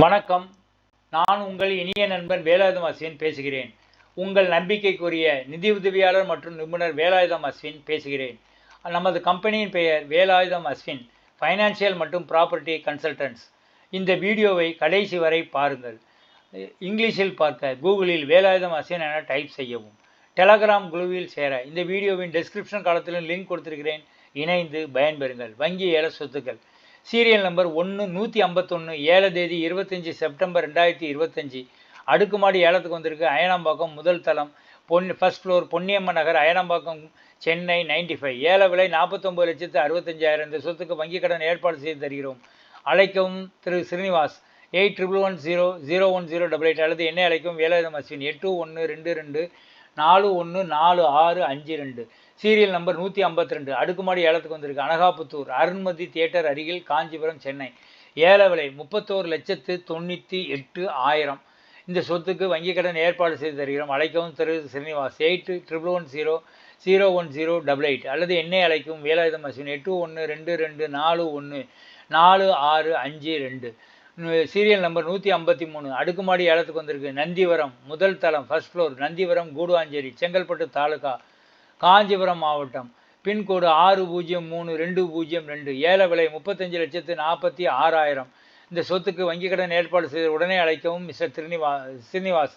வணக்கம். நான் உங்கள் இனிய நண்பன் வேலாயுதம் அஸ்வின் பேசுகிறேன். உங்கள் நம்பிக்கைக்குரிய நிதி உதவியாளர் மற்றும் நிபுணர் வேலாயுதம் அஸ்வின் பேசுகிறேன். நமது கம்பெனியின் பெயர் வேலாயுதம் அஸ்வின் ஃபைனான்சியல் மற்றும் ப்ராப்பர்ட்டி கன்சல்டன்ட்ஸ் இந்த வீடியோவை கடைசி வரை பாருங்கள். இங்கிலீஷில் பார்க்க கூகுளில் வேலாயுதம் அஸ்வின் என டைப் செய்யவும். டெலகிராம் குழுவில் சேர இந்த வீடியோவின் டிஸ்கிரிப்ஷன் காலத்திலும் லிங்க் கொடுத்திருக்கிறேன். இணைந்து பயன்பெறுங்கள். வங்கி ஏல சொத்துக்கள். சீரியல் நம்பர் ஒன்று நூற்றி ஐம்பத்தொன்று ஏழு தேதி இருபத்தஞ்சி செப்டம்பர் ரெண்டாயிரத்தி இருபத்தஞ்சி. அடுக்குமாடி ஏலத்துக்கு வந்திருக்கு அயனாம்பாக்கம் முதல் தளம். பொன் first floor Ponniamman Nagar Ayanambakkam Chennai ninety five ஏல விலை நாற்பத்தொம்பது லட்சத்து அறுபத்தஞ்சாயிரம். இந்த சொத்துக்கு வங்கிக் கடன் ஏற்பாடு செய்து தருகிறோம். அழைக்கவும் Thiru Srinivas. Eight triple one zero zero one zero double eight அல்லது என்னை அழைக்கும் வேலாயுதம் அஸ்வின். எட்டு ஒன்று ரெண்டு ரெண்டு நாலு ஒன்று நாலு ஆறு அஞ்சு ரெண்டு. சீரியல் நம்பர் நூற்றி ஐம்பத்தி ரெண்டு அடுக்குமாடி ஏலத்துக்கு வந்திருக்கு. அனகாபுத்தூர் அருண்மதி தியேட்டர் அருகில் காஞ்சிபுரம் சென்னை. ஏல விலை முப்பத்தோரு லட்சத்து தொண்ணூற்றி எட்டு ஆயிரம். இந்த சொத்துக்கு வங்கிக் கடன் ஏற்பாடு செய்து தருகிறோம். அழைக்கவும் Thiru Srinivas eight triple one zero zero one zero double eight. அல்லது என்னை அழைக்கும் வேலாயுதம் மசின் எட்டு ஒன்று ரெண்டு ரெண்டு நாலு ஒன்று நாலு ஆறு அஞ்சு ரெண்டு. சீரியல் நம்பர் நூற்றி ஐம்பத்தி மூணு. அடுக்குமாடி ஏலத்துக்கு வந்திருக்கு. நந்திவரம் முதல் தளம் ஃபர்ஸ்ட் ஃப்ளோர் நந்திவரம் கூடுவாஞ்சேரி செங்கல்பட்டு தாலுகா. காஞ்சிபுரம் மாவட்டம். பின்கோடு ஆறு பூஜ்ஜியம் மூணு ரெண்டு பூஜ்ஜியம் ரெண்டு ஏல விலை முப்பத்தஞ்சு லட்சத்து நாற்பத்தி ஆறாயிரம். இந்த சொத்துக்கு வங்கிக் கடன் ஏற்பாடு செய்த உடனே அழைக்கவும் மிஸ்டர் திருநிவா ஸ்ரீனிவாஸ்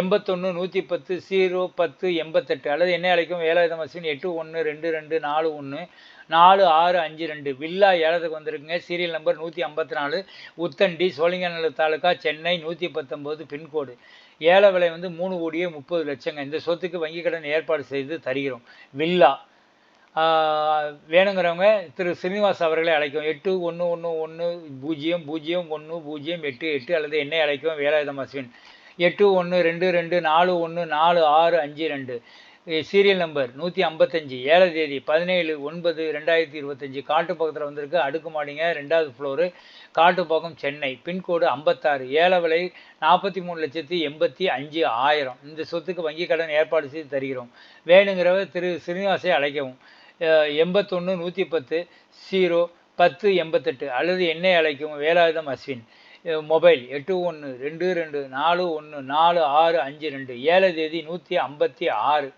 எண்பத்தொன்று நூற்றி பத்து ஜீரோ பத்து எண்பத்தெட்டு அல்லது என்ன அழைக்கும் ஏழாயிரம் மசின் எட்டு ஒன்று ரெண்டு ரெண்டு நாலு ஒன்று நாலு ஆறு அஞ்சு ரெண்டு. வில்லா ஏலத்துக்கு வந்திருக்குங்க. சீரியல் நம்பர் நூற்றி ஐம்பத்தி நாலு. உத்தண்டி சோழிங்கநல்லூர் தாலுக்கா சென்னை நூற்றி பத்தொம்போது பின்கோடு. ஏல விலை வந்து மூணு கோடியே முப்பது லட்சங்க. இந்த சொத்துக்கு வங்கிக் கடன் ஏற்பாடு செய்து தருகிறோம். வில்லா. வேணுங்கிறவங்க திரு. ஸ்ரீனிவாஸ் அவர்களை அழைக்கும் எட்டு ஒன்று ஒன்று ஒன்று பூஜ்ஜியம் பூஜ்ஜியம் ஒன்று பூஜ்ஜியம் எட்டு எட்டு அல்லது என்னை அழைக்கும் வேலாயுதம் அஸ்வின் எட்டு ஒன்று ரெண்டு ரெண்டு நாலு ஒன்று நாலு ஆறு அஞ்சு ரெண்டு. சீரியல் நம்பர் நூற்றி ஐம்பத்தஞ்சு ஏழு தேதி பதினேழு ஒன்பது ரெண்டாயிரத்தி இருபத்தஞ்சி. காட்டுப்பக்கத்தில் வந்திருக்கு. அடுக்குமாடிங்க ரெண்டாவது ஃப்ளோரு காட்டுப்பாக்கம் சென்னை. பின்கோடு ஐம்பத்தாறு. ஏழை விலை நாற்பத்தி மூணு லட்சத்தி எண்பத்தி அஞ்சு ஆயிரம். இந்த சொத்துக்கு வங்கி கடன் ஏற்பாடு செய்து தருகிறோம். வேணுங்கிறவர் திரு. ஸ்ரீனிவாசை அழைக்கவும். எண்பத்தொன்று நூற்றி பத்து ஜீரோ பத்து எண்பத்தெட்டு. அல்லது என்னை அழைக்கவும். வேலாயுதம் அஸ்வின். மொபைல் எட்டு ஒன்று ரெண்டு ரெண்டு நாலு ஒன்று நாலு ஆறு அஞ்சு ரெண்டு. ஏழை தேதி நூற்றி ஐம்பத்தி ஆறு.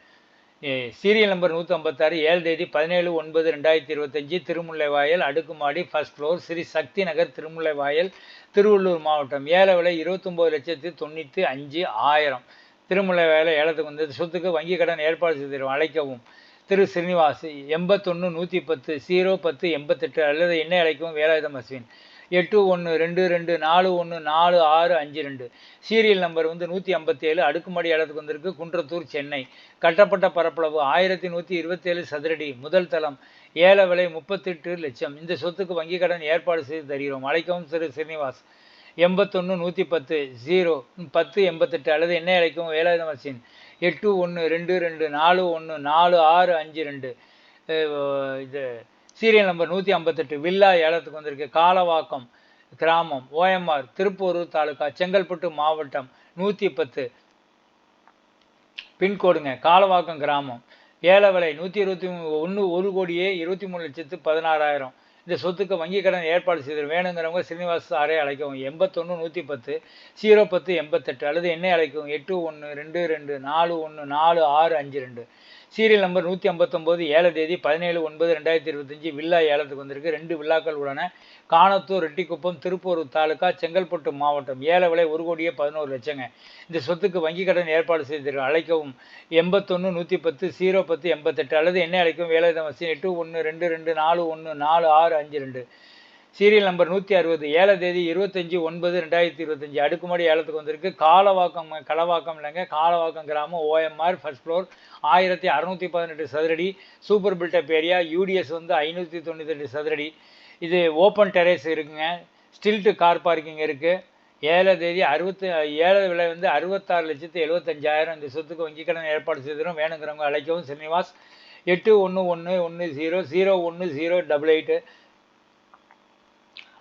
சீரியல் நம்பர் நூற்றி ஐம்பத்தாறு ஏழு தேதி பதினேழு ஒன்பது ரெண்டாயிரத்தி இருபத்தஞ்சி திருமுல்லைவாயல் அடுக்குமாடி ஃபர்ஸ்ட் ஃப்ளோர் ஸ்ரீ சக்தி நகர் திருமுல்லைவாயல் திருவள்ளூர் மாவட்டம். ஏழை விலை இருபத்தொம்போது லட்சத்தி தொண்ணூற்றி அஞ்சு ஆயிரம். திருமுல்லைவாயல் ஏலத்துக்கு வந்தது. சொத்துக்கு வங்கி கடன் ஏற்பாடு செய்திடும். அழைக்கவும். திரு ஸ்ரீனிவாஸ் எண்பத்தொன்று நூற்றி பத்து ஜீரோ பத்து எண்பத்தெட்டு அல்லது என்ன அழைக்கவும் வேலாயுதம் அஸ்வின். எட்டு ஒன்று ரெண்டு ரெண்டு நாலு ஒன்று நாலு ஆறு அஞ்சு ரெண்டு. சீரியல் நம்பர் வந்து நூற்றி ஐம்பத்தேழு அடுக்குமாடி இடத்துக்கு வந்திருக்கு குன்றத்தூர் சென்னை. கட்டப்பட்ட பரப்பளவு ஆயிரத்தி நூற்றி இருபத்தேழு சதுரடி முதல் தளம் ஏல விலை முப்பத்தெட்டு லட்சம். இந்த சொத்துக்கு வங்கிக் கடன் ஏற்பாடு செய்து தருகிறோம். அழைக்கவும் திரு ஸ்ரீனிவாஸ் எண்பத்தொன்று நூற்றி பத்து ஜீரோ பத்து எண்பத்தெட்டு அல்லது என்ன அழைக்கும் வேலாயுதம் எட்டு ஒன்று ரெண்டு ரெண்டு நாலு ஒன்று நாலு ஆறு அஞ்சு ரெண்டு. இது சீரியல் நம்பர் நூற்றி ஐம்பத்தெட்டு வில்லா ஏலத்துக்கு வந்திருக்கு. காலவாக்கம் கிராமம் ஓஎம்ஆர் திருப்பூரூர் தாலுகா செங்கல்பட்டு மாவட்டம் நூற்றி பத்து. பின்கோடுங்க காலவாக்கம் கிராமம். ஏல விலை நூற்றி இருபத்தி ஒன்று ஒரு கோடியே இருபத்தி மூணு லட்சத்து பதினாறாயிரம். இந்த சொத்துக்கு வங்கி கடன் ஏற்பாடு செய்து வேணுங்கிறவங்க ஸ்ரீனிவாஸ் ஆரே அழைக்கவும். எண்பத்தொன்று நூற்றி பத்து. ஜீரோ பத்து எண்பத்தெட்டு. அல்லது என்னை அழைக்கவும். எட்டு ஒன்று ரெண்டு ரெண்டு நாலு ஒன்று நாலு ஆறு அஞ்சு ரெண்டு. சீரியல் நம்பர் நூற்றி ஐம்பத்தொம்போது ஏழு தேதி பதினேழு ஒன்பது ரெண்டாயிரத்தி இருபத்தஞ்சி வில்லா ஏலத்துக்கு வந்திருக்கு. ரெண்டு வில்லாக்கள் உள்ளன. காணத்தூர் ரெட்டிக்குப்பம் திருப்பூர் தாலுக்கா செங்கல்பட்டு மாவட்டம். ஏல விலை ஒரு கோடியே பதினோரு லட்சங்க. இந்த சொத்துக்கு வங்கிக் கடன் ஏற்பாடு செய்திருக்க அழைக்கவும். எண்பத்தொன்று நூற்றி பத்து ஜீரோ பத்து எண்பத்தெட்டு அல்லது என்ன அழைக்கும் வேலை வசி எட்டு ஒன்று ரெண்டு ரெண்டு நாலு ஒன்று நாலு ஆறு அஞ்சு ரெண்டு. சீரியல் நம்பர் நூற்றி அறுபது ஏழை தேதி இருபத்தஞ்சி ஒன்பது ரெண்டாயிரத்தி இருபத்தஞ்சி. அடுக்குமாடி ஏலத்துக்கு வந்திருக்கு. காலவாக்கம் களவாக்கம் இல்லைங்க. காலவாக்கம் கிராமம் ஓஎம்ஆர் ஃபர்ஸ்ட் ஃப்ளோர் ஆயிரத்தி அறநூற்றி பதினெட்டு சதுரடி. சூப்பர் பில்டப் ஏரியா யூடிஎஸ் வந்து ஐநூற்றி தொண்ணூத்தெட்டு சதுரடி. இது ஓப்பன் டெரேஸ் இருக்குங்க. ஸ்டில்ட்டு கார் பார்க்கிங் இருக்குது ஏழை தேதி அறுபத்து ஏழை விலை வந்து அறுபத்தாறு லட்சத்து எழுபத்தஞ்சாயிரம் இந்த சொத்துக்கு வங்கி கடன் ஏற்பாடு செய்திடும் வேணுங்கிறவங்க அழைக்கவும். ஸ்ரீனிவாஸ் எட்டு ஒன்று ஒன்று ஒன்று ஜீரோ ஜீரோ ஒன்று ஜீரோ டபுள் எயிட்டு.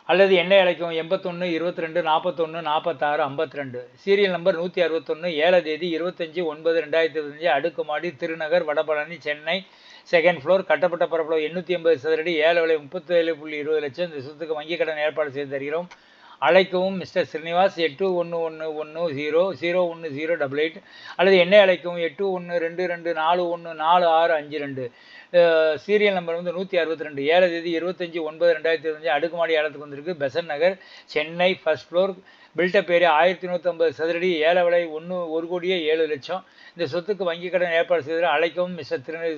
அல்லது எண்ணெய் அழைக்கும் எண்பத்தொன்று இருபத்தி ரெண்டு நாற்பத்தொன்று நாற்பத்தாறு ஐம்பத்தி ரெண்டு சீரியல் நம்பர் நூற்றி அறுபத்தொன்று ஏழு தேதி இருபத்தஞ்சி ஒன்பது ரெண்டாயிரத்தி இருபத்தஞ்சி. அடுக்குமாடி திருநகர் வடபழனி சென்னை செகண்ட் ஃப்ளோர் கட்டப்பட்ட பரப்பளவு எண்ணூற்றி எண்பது சதுரடி ஏழு விலை முப்பத்தேழு புள்ளி இருபது லட்சம். இந்த சொத்துக்கு வங்கிக் கடன் ஏற்பாடு செய்து தருகிறோம். அழைக்கவும் மிஸ்டர் ஸ்ரீனிவாஸ் எட்டு ஒன்று ஒன்று ஒன்று ஜீரோ ஜீரோ ஒன்று ஜீரோ டபுள் எயிட் அல்லது என்னை அழைக்கவும் எட்டு ஒன்று ரெண்டு ரெண்டு நாலு ஒன்று நாலு ஆறு அஞ்சு ரெண்டு. சீரியல் நம்பர் வந்து நூற்றி அறுபத்தி ரெண்டு ஏழு தேதி இருபத்தஞ்சி ஒன்பது ரெண்டாயிரத்தி இருபத்தஞ்சி அடுக்குமாடி ஏலத்துக்கு வந்திருக்கு. Besant Nagar Chennai first floor built up area ஆயிரத்தி நூற்றம்பது சதுரடி ஏல விலை ஒன்று ஒரு கோடியே ஏழு லட்சம். இந்த சொத்துக்கு வங்கி கடன் ஏற்பாடு செய்து அழைக்கவும் மிஸ்டர் திரு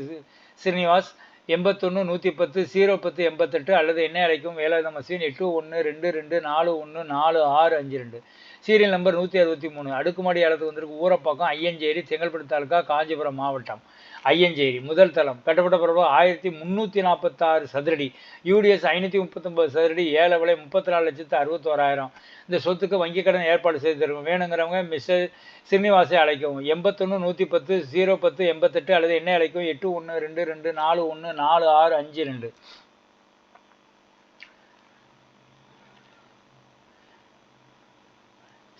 ஸ்ரீனிவாஸ் எண்பத்தொன்று நூற்றி பத்து ஜீரோ பத்து எண்பத்தெட்டு அல்லது என்ன அழைக்கும் வேலாயுதம் மசீன் எட்டு ஒன்று ரெண்டு ரெண்டு நாலு ஒன்று நாலு ஆறு அஞ்சு ரெண்டு. சீரியல் நம்பர் நூற்றி அறுபத்தி மூணு. அடுக்குமாடி அளத்துக்கு வந்திருக்கு ஊரப்பாக்கம் ஐயஞ்சேரி செங்கல்பட்டு தாலுக்கா காஞ்சிபுரம் மாவட்டம். ஐயஞ்சேரி முதல் தளம். கட்டப்பட்ட பிறகு ஆயிரத்தி முந்நூற்றி நாற்பத்தாறு சதுரடி யூடிஎஸ் ஐநூற்றி முப்பத்தொம்பது சதுரடி ஏழை விலை முப்பத்தி நாலு லட்சத்து அறுபத்தோராயிரம். இந்த சொத்துக்கு வங்கிக் கடன் ஏற்பாடு செய்து தருவோம். வேணுங்கிறவங்க மிஸ்டர் ஸ்ரீனிவாசை அழைக்கவும். எண்பத்தொன்று நூற்றி பத்து ஜீரோ பத்து எண்பத்தெட்டு அல்லது என்ன அழைக்கும் எட்டு ஒன்று ரெண்டு ரெண்டு நாலு ஒன்று நாலு ஆறு அஞ்சு ரெண்டு.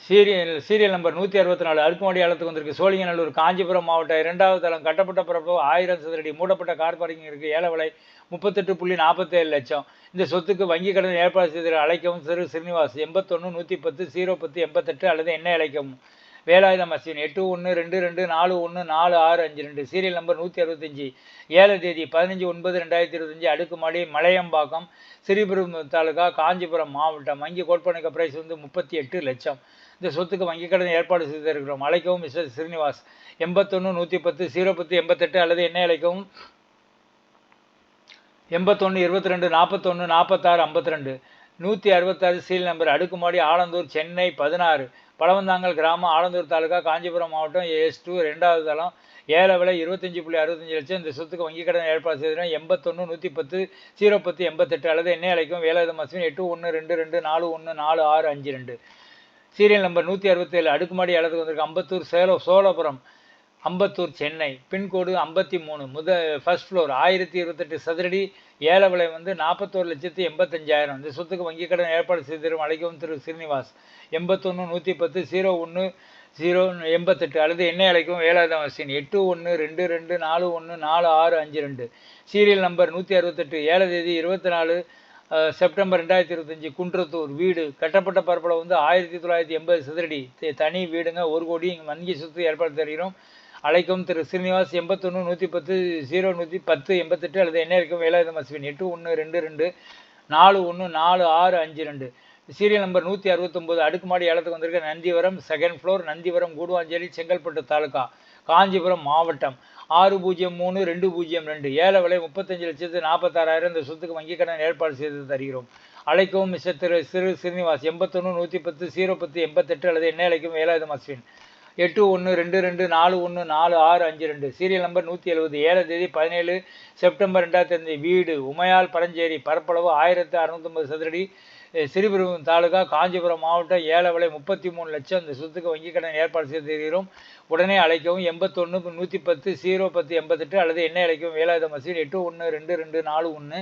சீரியல் சீரியல் நம்பர் நூற்றி அறுபத்தி நாலு. அடுக்குமாடி அளத்துக்கு வந்திருக்கு. சோழிங்கநல்லூர் காஞ்சிபுரம் மாவட்டம் இரண்டாவது தளம். கட்டப்பட்ட பிறப்பு ஆயிரம் சதுரடி. மூடப்பட்ட கார் பார்க்கிங் இருக்குது ஏலவிலை முப்பத்தெட்டு புள்ளி நாற்பத்தேழு லட்சம். இந்த சொத்துக்கு வங்கி கடன் ஏற்பாடு செய்து அழைக்கவும் சிறு ஸ்ரீனிவாஸ் எண்பத்தொன்று நூற்றி பத்து ஜீரோ பத்து எண்பத்தெட்டு அல்லது என்ன அழைக்கவும். வேலாயுத மசீன் எட்டு ஒன்று ரெண்டு ரெண்டு நாலு ஒன்று நாலு ஆறு அஞ்சு ரெண்டு. சீரியல் நம்பர் நூற்றி அறுபத்தஞ்சி ஏழு தேதி பதினஞ்சு ஒன்பது ரெண்டாயிரத்தி இருபத்தஞ்சி அடுக்குமாடி மலையம்பாக்கம் ஸ்ரீபுரம் தாலுகா காஞ்சிபுரம் மாவட்டம். வங்கி கோட்பனுக்கு பிரைஸ் வந்து முப்பத்தி எட்டு லட்சம். இந்த சொத்துக்கு வங்கிக் கடன் ஏற்பாடு செய்திருக்கிறோம். அழைக்கவும் மிஸ்டர் ஸ்ரீனிவாஸ். எண்பத்தொன்று நூற்றி பத்து ஜீரோ பத்து எண்பத்தெட்டு அல்லது என்ன அழைக்கவும்? எண்பத்தொன்று இருபத்தி ரெண்டு நாற்பத்தொன்று நாற்பத்தாறு ஐம்பத்தி ரெண்டு நூற்றி அறுபத்தாறு சீல் நம்பர். அடுக்குமாடி ஆலந்தூர் சென்னை பதினாறு. பழவந்தாங்கல் கிராமம் ஆலந்தூர் தாலுகா காஞ்சிபுரம் மாவட்டம் எஸ் டூ ரெண்டாவது தளம் ஏழை விலை இருபத்தஞ்சி புள்ளி அறுபத்தஞ்சு லட்சம். இந்த சொத்துக்கு வங்கிக் கடன் ஏற்பாடு செய்திருக்கோம் எண்பத்தொன்று நூற்றி பத்து ஜீரோ பத்து எண்பத்தெட்டு அல்லது என்ன அழைக்கும் வேலாயுத மாசம் எட்டு ஒன்று ரெண்டு ரெண்டு நாலு ஒன்று நாலு ஆறு அஞ்சு ரெண்டு. சீரியல் நம்பர் நூற்றி அறுபத்தேழு அடுக்குமாடி அளவுக்கு வந்திருக்கு. அம்பத்தூர் சேலோ சோழபுரம் அம்பத்தூர் சென்னை. பின்கோடு ஐம்பத்தி மூணு முத ஃபர்ஸ்ட் ஃப்ளோர் ஆயிரத்தி இருபத்தெட்டு சதுரடி ஏல விலை வந்து நாற்பத்தோரு லட்சத்தி எண்பத்தஞ்சாயிரம். இந்த சொத்துக்கு வங்கி கடன் ஏற்பாடு செய்திரும் அழைக்கவும் திரு. ஸ்ரீனிவாஸ் எண்பத்தொன்று நூற்றி பத்து ஜீரோ ஒன்று ஜீரோ எண்பத்தெட்டு. அல்லது என்ன அழைக்கும் வேலாயுதம் வசின் எட்டு ஒன்று ரெண்டு ரெண்டு நாலு ஒன்று நாலு ஆறு அஞ்சு ரெண்டு. சீரியல் நம்பர் நூற்றி அறுபத்தெட்டு ஏழு தேதி இருபத்தி நாலு செப்டம்பர் ரெண்டாயிரத்தி இருபத்தஞ்சி குன்றத்தூர் வீடு. கட்டப்பட்ட பரப்பளவு வந்து ஆயிரத்தி தொள்ளாயிரத்தி எண்பது சதுரடி. தனி வீடுங்க ஒரு கோடி இங்கே வங்கி சொத்து ஏற்பாடு தருகிறோம். அழைக்கும் திரு ஸ்ரீனிவாஸ் எண்பத்தொன்று நூற்றி பத்து ஜீரோ நூற்றி பத்து எண்பத்தெட்டு அல்லது என்ன இருக்கும் வேலாயுதம் அஸ்வின் எட்டு ஒன்று ரெண்டு ரெண்டு நாலு ஒன்று நாலு ஆறு அஞ்சு ரெண்டு. சீரியல் நம்பர் நூற்றி அறுபத்தொம்போது அடுக்குமாடி ஏலத்துக்கு வந்திருக்க நந்திவரம் செகண்ட் ஃப்ளோர் நந்திவரம் கூடுவாஞ்சேரி செங்கல்பட்டு தாலுக்கா காஞ்சிபுரம் மாவட்டம். ஆறு பூஜ்ஜியம் மூணு ரெண்டு பூஜ்ஜியம் ரெண்டு. ஏழை விலை முப்பத்தஞ்சு லட்சத்து நாற்பத்தாறாயிரம் இந்த சொத்துக்கு வங்கிக் கடன் ஏற்பாடு செய்து தருகிறோம். அழைக்கவும் மிஸ்டர் திரு சிறு ஸ்ரீனிவாஸ் எண்பத்தொன்று நூற்றி பத்து சீரோ பத்து எண்பத்தெட்டு அல்லது என்ன அழைக்கும் ஏழாவது அஸ்வின் எட்டு ஒன்று ரெண்டு ரெண்டு நாலு ஒன்று நாலு ஆறு அஞ்சு ரெண்டு. சீரியல் நம்பர் நூற்றி எழுபது ஏழு தேதி பதினேழு செப்டம்பர் ரெண்டாயிரத்தி அஞ்சு வீடு உமையால் பரஞ்சேரி பரப்பளவு ஆயிரத்து அறுநூத்தொம்பது சதுரடி. சிறுபெரும் தாலுகா காஞ்சிபுரம் மாவட்டம் ஏழை முப்பத்தி மூணு லட்சம் இந்த சொத்துக்கு வங்கிக் கடன் ஏற்பாடு செய்து தருகிறோம். உடனே அழைக்கவும் எண்பத்தொன்று நூற்றி பத்து ஜீரோ பத்து எண்பத்தெட்டு அல்லது என்ன அழைக்கவும் வேலாயுத மசீன் எட்டு ஒன்று ரெண்டு ரெண்டு நாலு ஒன்று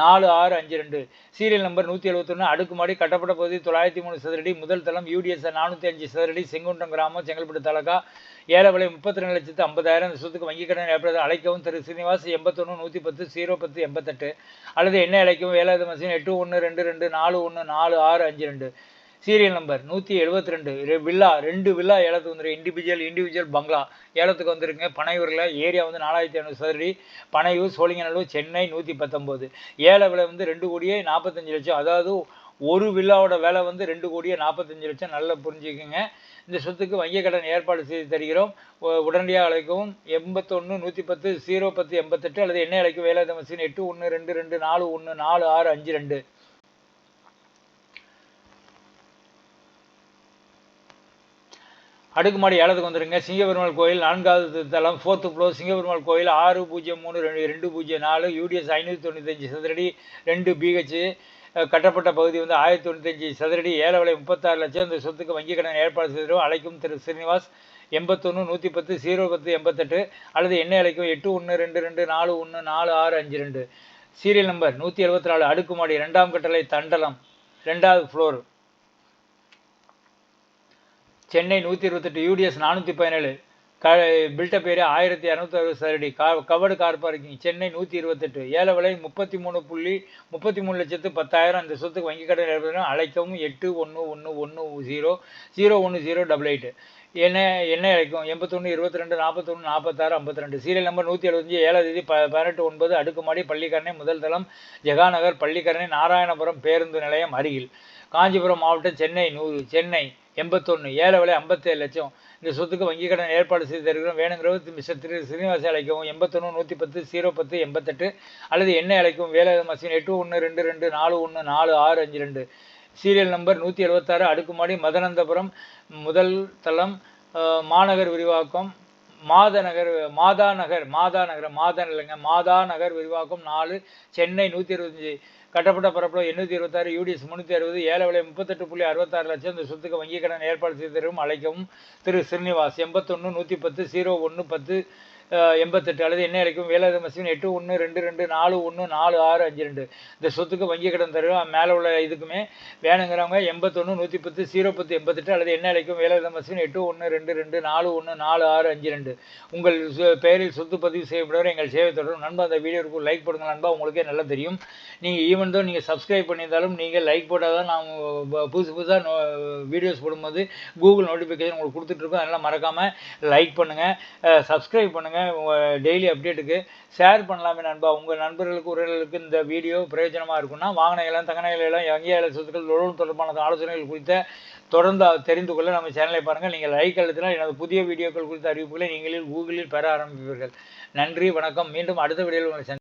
நாலு ஆறு அஞ்சு ரெண்டு. சீரியல் நம்பர் நூற்றி எழுபத்தொன்று அடுக்குமாடி கட்டப்பட்ட பகுதி தொள்ளாயிரத்தி மூணு சதுரடி. முதல் தளம் யூடிஎஸ் நானூற்றி அஞ்சு சதுரடி. செங்குன்றம் கிராமம் செங்கல்பட்டு தாலுகா. ஏழை முப்பத்தி ரெண்டு லட்சத்து ஐம்பதாயிரம். சொத்துக்கு வங்கிக் கடன் ஏற்படுத்த அழைக்கவும் திரு. ஸ்ரீனிவாஸ் எண்பத்தொன்று நூற்றி பத்து ஜீரோ பத்து எண்பத்தெட்டு. அல்லது என்ன அழைக்கவும்? வேலாயுத மசின் எட்டு ஒன்று ரெண்டு ரெண்டு நாலு ஒன்று நாலு ஆறு அஞ்சு ரெண்டு. சீரியல் நம்பர் நூற்றி எழுபத்தி ரெண்டு வில்லா ரெண்டு வில்லா ஏலத்துக்கு வந்துருக்கு இண்டிவிஜுவல் இண்டிவிஜுவல் பங்களா ஏலத்துக்கு வந்துருங்க. பனையூரில் ஏரியா வந்து நாலாயிரத்தி ஐநூறு சதுரடி பனையூர் சோழிங்கநல்லூர் சென்னை நூற்றி பத்தொம்போது. ஏழை விலை வந்து ரெண்டு கோடியே நாற்பத்தஞ்சு லட்சம். அதாவது ஒரு வில்லாவோட விலை வந்து ரெண்டு கோடியே நாற்பத்தஞ்சு லட்சம். நல்லா புரிஞ்சுக்கோங்க. இந்த சொத்துக்கு வங்கிக் கடன் ஏற்பாடு செய்து தருகிறோம். உடனடியாக அழைக்கவும். எண்பத்தொன்று நூற்றி பத்து ஜீரோ பத்து எண்பத்தெட்டு அல்லது என்ன அழைக்கும் வேலை மசீன் எட்டு ஒன்று ரெண்டு ரெண்டு நாலு ஒன்று நாலு ஆறு அஞ்சு ரெண்டு. அடுக்குமாடி ஏலத்துக்கு வந்துருங்க. சிங்கபெருமாள் கோயில் நான்காவது தளம் ஃபோர்த்து ஃப்ளோர் சிங்கபெருமாள் கோயில் ஆறு பூஜ்ஜியம் மூணு ரெண்டு ரெண்டு பூஜ்ஜியம் நாலு யூடிஎஸ் ஐநூற்றி தொண்ணூத்தஞ்சு சதுரடி ரெண்டு பிஹெச் கட்டப்பட்ட பகுதி வந்து ஆயிரத்தி தொண்ணூத்தஞ்சு சதுரடி ஏழை விலை முப்பத்தாறு லட்சம். இந்த சொத்துக்கு வங்கி கடன் ஏற்பாடு செய்திடும். அழைக்கும் திரு ஸ்ரீனிவாஸ் எண்பத்தொன்று நூற்றி பத்து ஜீரோ பத்து எண்பத்தெட்டு அல்லது என்ன அழைக்கும் எட்டு ஒன்று ரெண்டு ரெண்டு நாலு ஒன்று நாலு ஆறு அஞ்சு ரெண்டு. சீரியல் நம்பர் நூற்றி எழுபத்தி நாலு அடுக்குமாடி ரெண்டாம் கட்டளை தண்டலம் ரெண்டாவது ஃப்ளோர் சென்னை நூற்றி இருபத்தெட்டு யூடிஎஸ் நானூற்றி பதினேழு. க பில்டப் ஏரியா ஆயிரத்தி இரநூத்தி அறுபது சதுரடி கா கவர்டு கார் பார்க்கிங் சென்னை நூற்றி இருபத்தெட்டு. ஏல விலை முப்பத்தி மூணு புள்ளி முப்பத்தி மூணு லட்சத்து பத்தாயிரம். இந்த சொத்துக்கு வங்கி கடன் ஏற்படுத்தினா அழைக்கவும் எட்டு ஒன்று ஒன்று ஒன்று ஜீரோ ஜீரோ ஒன்று ஜீரோ டபுள் எயிட் என்ன என்ன அழைக்கும்? எண்பத்தொன்று இருபத்தி ரெண்டு நாற்பத்தொன்று நாற்பத்தாறு ஐம்பத்தி ரெண்டு சீரியல் நம்பர் நூற்றி எழுபத்தஞ்சு ஏழாம் தேதி ப பதினெட்டு ஒன்பது. அடுக்குமாடி பள்ளிக்கரணை முதல் தளம் ஜெகாநகர் பள்ளிக்கரணை நாராயணபுரம் பேருந்து நிலையம் அருகில். காஞ்சிபுரம் மாவட்டம் சென்னை நூறு சென்னை. எண்பத்தொன்று ஏழை விலை ஐம்பத்தேழு லட்சம். இந்த சொத்துக்கு வங்கி கடன் ஏற்பாடு செய்து தருகிறோம். வேணுங்கிறவர் மிஸ்டர் திரு ஸ்ரீனிவாசை அழைக்கவும். எண்பத்தொன்று நூற்றி பத்து ஜீரோ பத்து எண்பத்தெட்டு. அல்லது என்ன அழைக்கும் வேலை மசின் எட்டு ஒன்று ரெண்டு ரெண்டு நாலு ஒன்று நாலு ஆறு அஞ்சு ரெண்டு. சீரியல் நம்பர் நூற்றி எழுபத்தாறு அடுக்குமாடி மதனந்தபுரம் முதல் தளம் மாநகர் விரிவாக்கம். மாதநகர் மாதா நகர் மாதா நகர் மாதா இல்லைங்க மாதா நகர் விரிவாக்கம் நாலு சென்னை நூற்றி இருபத்தஞ்சி கட்டப்பட்ட பரப்பளவு எண்ணூற்றி இருபத்தாறு யூடிஎஸ் முந்நூற்றி அறுபது ஏழை விலை முப்பத்தெட்டு புள்ளி அறுபத்தாறு லட்சம். இந்த சொத்துக்கு வங்கிக் கடன் ஏற்பாடு செய்து தரும் அழைக்கவும் திரு ஸ்ரீனிவாஸ் எண்பத்தொன்று நூற்றி பத்து ஜீரோ ஒன்று பத்து எண்பத்தெட்டு அல்லது என்ன அழைக்கும் வேலாயுத மசின் எட்டு ஒன்று ரெண்டு ரெண்டு நாலு ஒன்று நாலு ஆறு அஞ்சு ரெண்டு. இந்த சொத்துக்கு வங்கி கடன் தருவோம் மேலே உள்ள இதுக்குமே வேணுங்கிறவங்க எண்பத்தொன்று நூற்றி பத்து ஜீரோ பத்து எண்பத்தெட்டு அல்லது என்ன அழைக்கும் வேலாயுத மசின் எட்டு ஒன்று ரெண்டு ரெண்டு நாலு ஒன்று நாலு ஆறு அஞ்சு ரெண்டு. உங்கள் சு- பெயரில் சொத்து பதிவு செய்யப்படுவர் எங்கள் சேவை தொடரும். நண்பா அந்த வீடியோவுக்கு லைக் போடுங்க நண்பா உங்களுக்கே நல்லா தெரியும். நீங்கள் ஈவன் தான் நீங்கள் சப்ஸ்கிரைப் பண்ணியிருந்தாலும் நீங்கள் லைக் போட்டால் தான் நான் புதுசு புதுசாக வீடியோஸ் போடும்போது கூகுள் நோட்டிஃபிகேஷன் உங்களுக்கு கொடுத்துட்ருக்கோம் அதெல்லாம் மறக்காமல் லைக் பண்ணுங்கள் சப்ஸ்கிரைப் பண்ணுங்கள் டெய்லி அப்டேட்டுக்கு ஷேர் பண்ணலாமே நண்பா. உங்கள் நண்பர்களுக்கு உறவுகளுக்கு இந்த வீடியோ பிரயோஜனமாக இருக்கும்னா வாங்கினைகளும் எல்லாம் வங்கியாள சொத்துக்கள் தொழில் தொடர்பான ஆலோசனைகள் குறித்த தொடர்ந்து தெரிந்து கொள்ள நம்ம சேனலை பாருங்கள் நீங்கள் லைக் அழுத்தினால் எனது புதிய வீடியோக்கள் குறித்த அறிவிப்புகளை நீங்களில் கூகுளில் பெற ஆரம்பிப்பீர்கள். நன்றி வணக்கம். மீண்டும் அடுத்த வீடியோவில் உங்களை